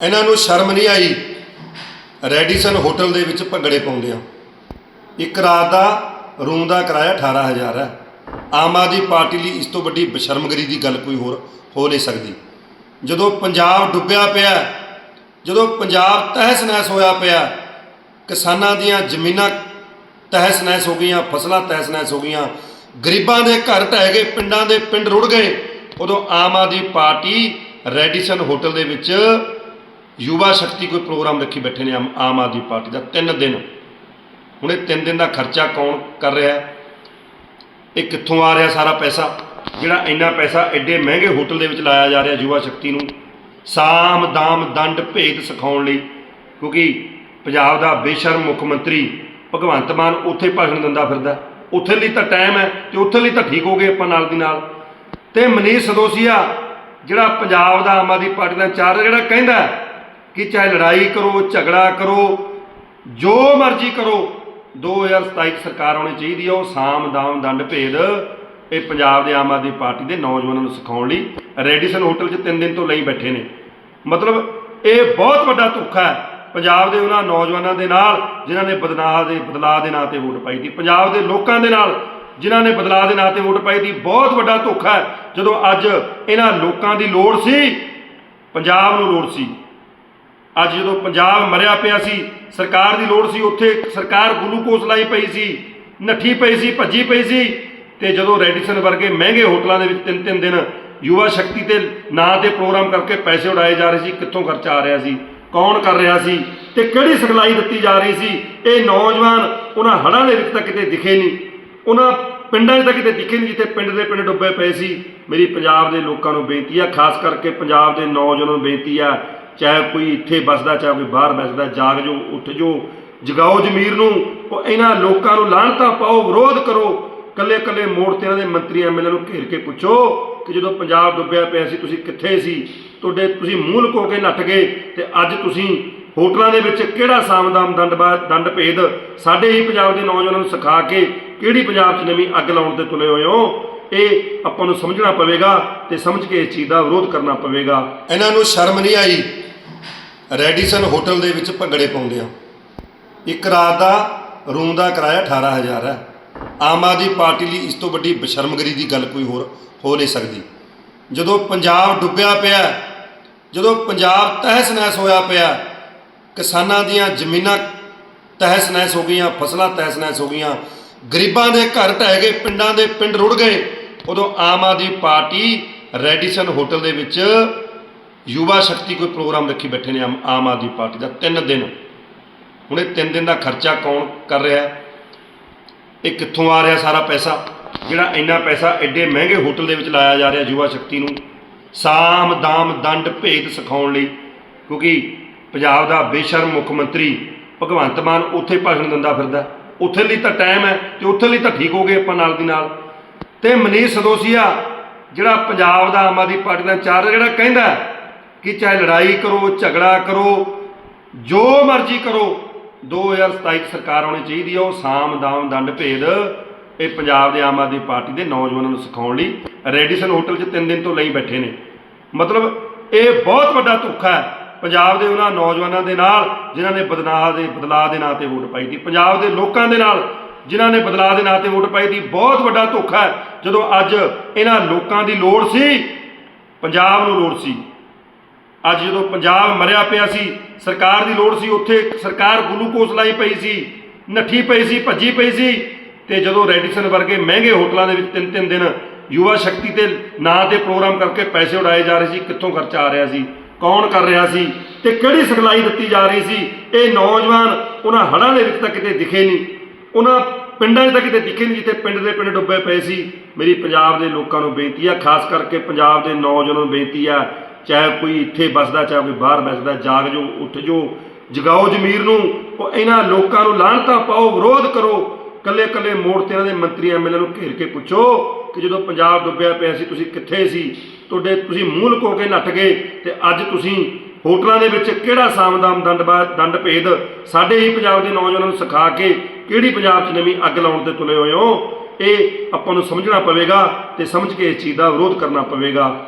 ਇਹਨਾਂ ਨੂੰ ਸ਼ਰਮ ਨਹੀਂ ਆਈ। ਰੈਡੀਸਨ ਹੋਟਲ ਦੇ ਵਿੱਚ ਭੰਗੜੇ ਪਾਉਂਦੇ ਆ ਇੱਕ ਰਾਤ ਦਾ ਰੂਮ ਦਾ ਕਿਰਾਇਆ 18000 ਹੈ। ਆਮ ਆਦਮੀ ਪਾਰਟੀ ਲਈ ਇਸ ਤੋਂ ਵੱਡੀ ਬਸ਼ਰਮਗਰੀ ਦੀ ਗੱਲ ਕੋਈ ਹੋਰ ਹੋ ਨਹੀਂ ਸਕਦੀ। ਜਦੋਂ ਪੰਜਾਬ ਡੁੱਬਿਆ ਪਿਆ, ਜਦੋਂ ਪੰਜਾਬ ਤਹਿਸ ਨਹਿਸ ਹੋਇਆ ਪਿਆ, ਕਿਸਾਨਾਂ ਦੀਆਂ ਜ਼ਮੀਨਾਂ ਤਹਿਸ ਨਹਿਸ ਹੋ ਗਈਆਂ, ਫਸਲਾਂ ਤਹਿਸ ਨਹਿਸ ਹੋ ਗਈਆਂ, ਗਰੀਬਾਂ ਦੇ ਘਰ ਢਹਿ ਗਏ, ਪਿੰਡਾਂ ਦੇ ਪਿੰਡ ਰੁੜ ਗਏ, ਉਦੋਂ Aam Aadmi party Radisson hotel ਦੇ ਵਿੱਚ ਯੁਵਾ ਸ਼ਕਤੀ ਕੋਈ ਪ੍ਰੋਗਰਾਮ ਰੱਖੀ ਬੈਠੇ ਨੇ ਆਮ ਆਮ ਆਦਮੀ ਪਾਰਟੀ ਦਾ, ਤਿੰਨ ਦਿਨ। ਹੁਣ ਇਹ ਤਿੰਨ ਦਿਨ ਦਾ ਖਰਚਾ ਕੌਣ ਕਰ ਰਿਹਾ ਹੈ? ਇਹ ਕਿੱਥੋਂ ਆ ਰਿਹਾ ਸਾਰਾ ਪੈਸਾ? ਜਿਹੜਾ ਇੰਨਾ ਪੈਸਾ ਐਡੇ ਮਹਿੰਗੇ ਹੋਟਲ ਦੇ ਵਿੱਚ ਲਾਇਆ ਜਾ ਰਿਹਾ ਯੁਵਾ ਸ਼ਕਤੀ ਨੂੰ, ਸਾਮ ਦਾਮ ਦੰਡ ਭੇਦ ਸਿਖਾਉਣ ਲਈ। ਕਿਉਂਕਿ ਪੰਜਾਬ ਦਾ ਬੇਸ਼ਰਮ ਮੁੱਖ ਮੰਤਰੀ ਭਗਵੰਤ ਮਾਨ ਉੱਥੇ ਭਾਸ਼ਣ ਦਿੰਦਾ ਫਿਰਦਾ। ਉੱਥੇ ਲਈ ਤਾਂ ਟਾਈਮ ਹੈ ਤੇ ਉੱਥੇ ਲਈ ਤਾਂ ਠੀਕ ਹੋ ਗਏ ਆਪਾਂ ਨਾਲ ਦੀ ਨਾਲ। ਤੇ ਮਨੀਸ਼ ਸਦੋਸੀਆ, ਜਿਹੜਾ ਪੰਜਾਬ ਦਾ ਆਮ ਆਦਮੀ ਪਾਰਟੀ ਦਾ ਇੰਚਾਰਜ ਜਿਹੜਾ ਕਹਿੰਦਾ ਕਿ ਚਾਹੇ ਲੜਾਈ ਕਰੋ, ਝਗੜਾ ਕਰੋ, ਜੋ ਮਰਜ਼ੀ ਕਰੋ 2027 ਚ ਸਰਕਾਰ ਆਉਣੀ ਚਾਹੀਦੀ ਹੈ ਉਹ ਸਾਮ ਦਾਮ ਦੰਡ ਭੇਦ ਇਹ ਪੰਜਾਬ ਦੇ ਆਮ ਆਦਮੀ ਪਾਰਟੀ ਦੇ ਨੌਜਵਾਨਾਂ ਨੂੰ ਸਿਖਾਉਣ ਲਈ ਰੈਡੀਸਨ ਹੋਟਲ 'ਚ 3 ਦਿਨ ਤੋਂ ਲਈ ਬੈਠੇ ਨੇ। ਮਤਲਬ ਇਹ ਬਹੁਤ ਵੱਡਾ ਧੋਖਾ ਹੈ। ਪੰਜਾਬ ਦੇ ਉਹਨਾਂ ਨੌਜਵਾਨਾਂ ਦੇ ਨਾਲ ਜਿਨ੍ਹਾਂ ਨੇ ਬਦਨਾਹ ਦੇ, ਬਦਲਾਅ ਦੇ ਨਾਂ ਤੇ ਵੋਟ ਪਾਈ ਸੀ। ਪੰਜਾਬ ਦੇ ਲੋਕਾਂ ਦੇ ਨਾਲ ਜਿਨ੍ਹਾਂ ਨੇ ਬਦਲਾਅ ਦੇ ਨਾਂ ਤੇ ਵੋਟ ਪਾਈ ਸੀ, ਬਹੁਤ ਵੱਡਾ ਧੋਖਾ ਹੈ। ਜਦੋਂ ਅੱਜ ਇਹਨਾਂ ਲੋਕਾਂ ਦੀ ਲੋੜ ਸੀ, ਪੰਜਾਬ ਨੂੰ ਲੋੜ ਸੀ। ਅੱਜ ਜਦੋਂ ਪੰਜਾਬ ਮਰਿਆ ਪਿਆ ਸੀ, ਸਰਕਾਰ ਦੀ ਲੋੜ ਸੀ, ਉੱਥੇ ਸਰਕਾਰ ਗਲੂਕੋਸ ਲਾਈ ਪਈ ਸੀ, ਨੱਠੀ ਪਈ ਸੀ, ਭੱਜੀ ਪਈ ਸੀ, ਤੇ ਜਦੋਂ ਰੈਡੀਸਨ ਵਰਗੇ ਮਹਿੰਗੇ ਹੋਟਲਾਂ ਦੇ ਵਿੱਚ ਤਿੰਨ ਤਿੰਨ ਦਿਨ ਯੁਵਾ ਸ਼ਕਤੀ ਤੇ ਨਾਂ ਤੇ ਪ੍ਰੋਗਰਾਮ ਕਰਕੇ ਪੈਸੇ ਉਡਾਏ ਜਾ ਰਹੇ ਸੀ, ਕਿੱਥੋਂ ਖਰਚਾ ਆ ਰਿਹਾ ਸੀ, ਕੌਣ ਕਰ ਰਿਹਾ ਸੀ, ਤੇ ਕਿਹੜੀ ਸਿਖਲਾਈ ਦਿੱਤੀ ਜਾ ਰਹੀ ਸੀ, ਇਹ ਨੌਜਵਾਨ ਉਹਨਾਂ ਹੜ੍ਹਾਂ ਦੇ ਵਿੱਚ ਤਾਂ ਕਿਤੇ ਦਿਖੇ ਨਹੀਂ, ਉਹਨਾਂ ਪਿੰਡਾਂ 'ਚ ਤਾਂ ਕਿਤੇ ਦਿਖੇ ਨਹੀਂ, ਜਿੱਥੇ ਪਿੰਡ ਦੇ ਪਿੰਡ ਡੁੱਬੇ ਪਏ ਸੀ। ਮੇਰੀ ਪੰਜਾਬ ਦੇ ਲੋਕਾਂ ਨੂੰ ਬੇਨਤੀ ਆ, ਖਾਸ ਕਰਕੇ ਪੰਜਾਬ ਦੇ ਨੌਜਵਾਨਾਂ ਨੂੰ ਬੇਨਤੀ ਆ ਚਾਹੇ ਕੋਈ ਇੱਥੇ ਵੱਸਦਾ, ਚਾਹੇ ਕੋਈ ਬਾਹਰ ਵੱਸਦਾ, ਜਾਗ ਜੋ, ਉੱਠ ਜੋ, ਜਗਾਓ ਜ਼ਮੀਰ ਨੂੰ, ਉਹ ਇਹਨਾਂ ਲੋਕਾਂ ਨੂੰ ਲਾਹਣਤਾਂ ਪਾਓ, ਵਿਰੋਧ ਕਰੋ। ਕੱਲੇ ਕੱਲੇ ਮੋੜ ਤੇ ਇਹਨਾਂ ਦੇ ਮੰਤਰੀ ਐਮਐਲਏ ਨੂੰ ਘੇਰ ਕੇ ਪੁੱਛੋ ਕਿ ਜਦੋਂ ਪੰਜਾਬ ਡੁੱਬਿਆ ਪਿਆ ਸੀ, ਤੁਸੀਂ ਕਿੱਥੇ ਸੀ? ਤੁਹਾਡੇ, ਤੁਸੀਂ ਮੂੰਹ ਲੁਕੋ ਕੇ ਨੱਠ ਗਏ ਤੇ ਅੱਜ ਤੁਸੀਂ ਹੋਟਲਾਂ ਦੇ ਵਿੱਚ ਕਿਹੜਾ ਸਾਮਦਾਮ ਦੰਡ ਬਾ- ਦੰਡ ਭੇਦ ਸਾਡੇ ਹੀ ਪੰਜਾਬ ਦੇ ਨੌਜਵਾਨਾਂ ਨੂੰ ਸਿਖਾ ਕੇ ਕਿਹੜੀ ਪੰਜਾਬ 'ਚ ਨਵੀਂ ਅੱਗ ਲਾਉਣ ਤੇ ਤੁਲੇ ਹੋਏ ਹੋ? ਇਹ ਆਪਾਂ ਨੂੰ ਸਮਝਣਾ ਪਵੇਗਾ ਤੇ ਸਮਝ ਕੇ ਇਸ ਚੀਜ਼ ਦਾ ਵਿਰੋਧ ਕਰਨਾ ਪਵੇਗਾ। ਇਹਨਾਂ ਨੂੰ ਸ਼ਰਮ ਨਹੀਂ ਆਈ ਰੈਡੀਸਨ ਹੋਟਲ ਦੇ ਵਿੱਚ ਭੰਗੜੇ ਪਾਉਂਦੇ ਆ। ਇੱਕ ਰਾਤ ਦਾ ਰੂਮ ਦਾ ਕਿਰਾਇਆ 18000 ਹੈ। ਆਮ ਆਦਮੀ ਪਾਰਟੀ ਲਈ ਇਸ ਤੋਂ ਵੱਡੀ ਬਸ਼ਰਮਗਰੀ ਦੀ ਗੱਲ ਕੋਈ ਹੋਰ ਹੋ ਨਹੀਂ ਸਕਦੀ। ਜਦੋਂ ਪੰਜਾਬ ਡੁੱਬਿਆ ਪਿਆ, ਜਦੋਂ ਪੰਜਾਬ ਤਹਿਸ ਨਹਿਸ ਹੋਇਆ ਪਿਆ, ਕਿਸਾਨਾਂ ਦੀਆਂ ਜ਼ਮੀਨਾਂ ਤਹਿਸ ਨਹਿਸ ਹੋ ਗਈਆਂ, ਫਸਲਾਂ ਤਹਿਸ ਨਹਿਸ ਹੋ ਗਈਆਂ, ਗਰੀਬਾਂ ਦੇ ਘਰ ਢਹਿ ਗਏ, ਪਿੰਡਾਂ ਦੇ ਪਿੰਡ ਰੁੜ ਗਏ, ਉਦੋਂ Aam Aadmi party Radisson hotel ਦੇ ਵਿੱਚ ਯੁਵਾ ਸ਼ਕਤੀ ਕੋਈ ਪ੍ਰੋਗਰਾਮ ਰੱਖੀ ਬੈਠੇ ਨੇ ਆਮ ਆਮ ਆਦਮੀ ਪਾਰਟੀ ਦਾ, ਤਿੰਨ ਦਿਨ। ਹੁਣ ਇਹ ਤਿੰਨ ਦਿਨ ਦਾ ਖਰਚਾ ਕੌਣ ਕਰ ਰਿਹਾ ਹੈ? ਇਹ ਕਿੱਥੋਂ ਆ ਰਿਹਾ ਸਾਰਾ ਪੈਸਾ? ਜਿਹੜਾ ਇੰਨਾ ਪੈਸਾ ਐਡੇ ਮਹਿੰਗੇ ਹੋਟਲ ਦੇ ਵਿੱਚ ਲਾਇਆ ਜਾ ਰਿਹਾ ਯੁਵਾ ਸ਼ਕਤੀ ਨੂੰ, ਸਾਮ ਦਾਮ ਦੰਡ ਭੇਦ ਸਿਖਾਉਣ ਲਈ। ਕਿਉਂਕਿ ਪੰਜਾਬ ਦਾ ਬੇਸ਼ਰਮ ਮੁੱਖ ਮੰਤਰੀ ਭਗਵੰਤ ਮਾਨ ਉੱਥੇ ਭਾਸ਼ਣ ਦਿੰਦਾ ਫਿਰਦਾ। ਉੱਥੇ ਲਈ ਤਾਂ ਟਾਈਮ ਹੈ ਤੇ ਉੱਥੇ ਲਈ ਤਾਂ ਠੀਕ ਹੋ ਗਏ ਆਪਾਂ ਨਾਲ ਦੀ ਨਾਲ। ਤੇ ਮਨੀਸ਼ ਸਦੋਸੀਆ, ਜਿਹੜਾ ਪੰਜਾਬ ਦਾ ਆਮ ਆਦਮੀ ਪਾਰਟੀ ਦਾ ਇੰਚਾਰਜ ਜਿਹੜਾ ਕਹਿੰਦਾ ਕਿ ਚਾਹੇ ਲੜਾਈ ਕਰੋ, ਝਗੜਾ ਕਰੋ, ਜੋ ਮਰਜ਼ੀ ਕਰੋ 2027 ਚ ਸਰਕਾਰ ਆਉਣੀ ਚਾਹੀਦੀ ਹੈ ਉਹ ਸਾਮ, ਦਾਮ, ਦੰਡ ਭੇਦ ਇਹ ਪੰਜਾਬ ਦੇ ਆਮ ਆਦਮੀ ਪਾਰਟੀ ਦੇ ਨੌਜਵਾਨਾਂ ਨੂੰ ਸਿਖਾਉਣ ਲਈ ਰੈਡੀਸਨ ਹੋਟਲ 'ਚ 3 ਦਿਨ ਤੋਂ ਲਈ ਬੈਠੇ ਨੇ। ਮਤਲਬ ਇਹ ਬਹੁਤ ਵੱਡਾ ਧੋਖਾ ਹੈ। ਪੰਜਾਬ ਦੇ ਉਹਨਾਂ ਨੌਜਵਾਨਾਂ ਦੇ ਨਾਲ ਜਿਨ੍ਹਾਂ ਨੇ ਬਦਨਾਹ ਦੇ, ਬਦਲਾਅ ਦੇ ਨਾਂ ਤੇ ਵੋਟ ਪਾਈ ਸੀ। ਪੰਜਾਬ ਦੇ ਲੋਕਾਂ ਦੇ ਨਾਲ ਜਿਨ੍ਹਾਂ ਨੇ ਬਦਲਾਅ ਦੇ ਨਾਂ ਤੇ ਵੋਟ ਪਾਈ ਸੀ, ਬਹੁਤ ਵੱਡਾ ਧੋਖਾ ਹੈ। ਜਦੋਂ ਅੱਜ ਇਹਨਾਂ ਲੋਕਾਂ ਦੀ ਲੋੜ ਸੀ, ਪੰਜਾਬ ਨੂੰ ਲੋੜ ਸੀ। ਅੱਜ ਜਦੋਂ ਪੰਜਾਬ ਮਰਿਆ ਪਿਆ ਸੀ, ਸਰਕਾਰ ਦੀ ਲੋੜ ਸੀ, ਉੱਥੇ ਸਰਕਾਰ ਗਲੂਕੋਸ ਲਾਈ ਪਈ ਸੀ, ਨੱਠੀ ਪਈ ਸੀ, ਭੱਜੀ ਪਈ ਸੀ, ਤੇ ਜਦੋਂ ਰੈਡੀਸਨ ਵਰਗੇ ਮਹਿੰਗੇ ਹੋਟਲਾਂ ਦੇ ਵਿੱਚ ਤਿੰਨ ਤਿੰਨ ਦਿਨ ਯੁਵਾ ਸ਼ਕਤੀ ਤੇ ਨਾਂ ਤੇ ਪ੍ਰੋਗਰਾਮ ਕਰਕੇ ਪੈਸੇ ਉਡਾਏ ਜਾ ਰਹੇ ਸੀ, ਕਿੱਥੋਂ ਖਰਚਾ ਆ ਰਿਹਾ ਸੀ, ਕੌਣ ਕਰ ਰਿਹਾ ਸੀ, ਤੇ ਕਿਹੜੀ ਸਿਖਲਾਈ ਦਿੱਤੀ ਜਾ ਰਹੀ ਸੀ, ਇਹ ਨੌਜਵਾਨ ਉਹਨਾਂ ਹੜ੍ਹਾਂ ਦੇ ਵਿੱਚ ਤਾਂ ਕਿਤੇ ਦਿਖੇ ਨਹੀਂ, ਉਹਨਾਂ ਪਿੰਡਾਂ 'ਚ ਤਾਂ ਕਿਤੇ ਦਿਖੇ ਨਹੀਂ, ਜਿੱਥੇ ਪਿੰਡ ਦੇ ਪਿੰਡ ਡੁੱਬੇ ਪਏ ਸੀ। ਮੇਰੀ ਪੰਜਾਬ ਦੇ ਲੋਕਾਂ ਨੂੰ ਬੇਨਤੀ ਆ, ਖਾਸ ਕਰਕੇ ਪੰਜਾਬ ਦੇ ਨੌਜਵਾਨਾਂ ਨੂੰ ਬੇਨਤੀ ਆ ਚਾਹੇ ਕੋਈ ਇੱਥੇ ਵੱਸਦਾ, ਚਾਹੇ ਕੋਈ ਬਾਹਰ ਵੱਸਦਾ, ਜਾਗ ਜੋ, ਉੱਠ ਜੋ, ਜਗਾਓ ਜ਼ਮੀਰ ਨੂੰ, ਉਹ ਇਹਨਾਂ ਲੋਕਾਂ ਨੂੰ ਲਾਹਣਤਾਂ ਪਾਓ, ਵਿਰੋਧ ਕਰੋ। ਕੱਲੇ ਕੱਲੇ ਮੋੜ ਤੇ ਇਹਨਾਂ ਦੇ ਮੰਤਰੀ ਐਮਐਲਏ ਨੂੰ ਘੇਰ ਕੇ ਪੁੱਛੋ ਕਿ ਜਦੋਂ ਪੰਜਾਬ ਡੁੱਬਿਆ ਪਿਆ ਸੀ, ਤੁਸੀਂ ਕਿੱਥੇ ਸੀ? ਤੁਹਾਡੇ, ਤੁਸੀਂ ਮੂੰਹ ਲੁਕੋ ਕੇ ਨੱਠ ਗਏ ਤੇ ਅੱਜ ਤੁਸੀਂ ਹੋਟਲਾਂ ਦੇ ਵਿੱਚ ਕਿਹੜਾ ਸਾਮਦਾਮ ਦੰਡ ਬਾ- ਦੰਡ ਭੇਦ ਸਾਡੇ ਹੀ ਪੰਜਾਬ ਦੇ ਨੌਜਵਾਨਾਂ ਨੂੰ ਸਿਖਾ ਕੇ ਕਿਹੜੀ ਪੰਜਾਬ 'ਚ ਨਵੀਂ ਅੱਗ ਲਾਉਣ ਤੇ ਤੁਲੇ ਹੋਏ ਹੋ? ਇਹ ਆਪਾਂ ਨੂੰ ਸਮਝਣਾ ਪਵੇਗਾ ਤੇ ਸਮਝ ਕੇ ਇਸ ਚੀਜ਼ ਦਾ ਵਿਰੋਧ ਕਰਨਾ ਪਵੇਗਾ।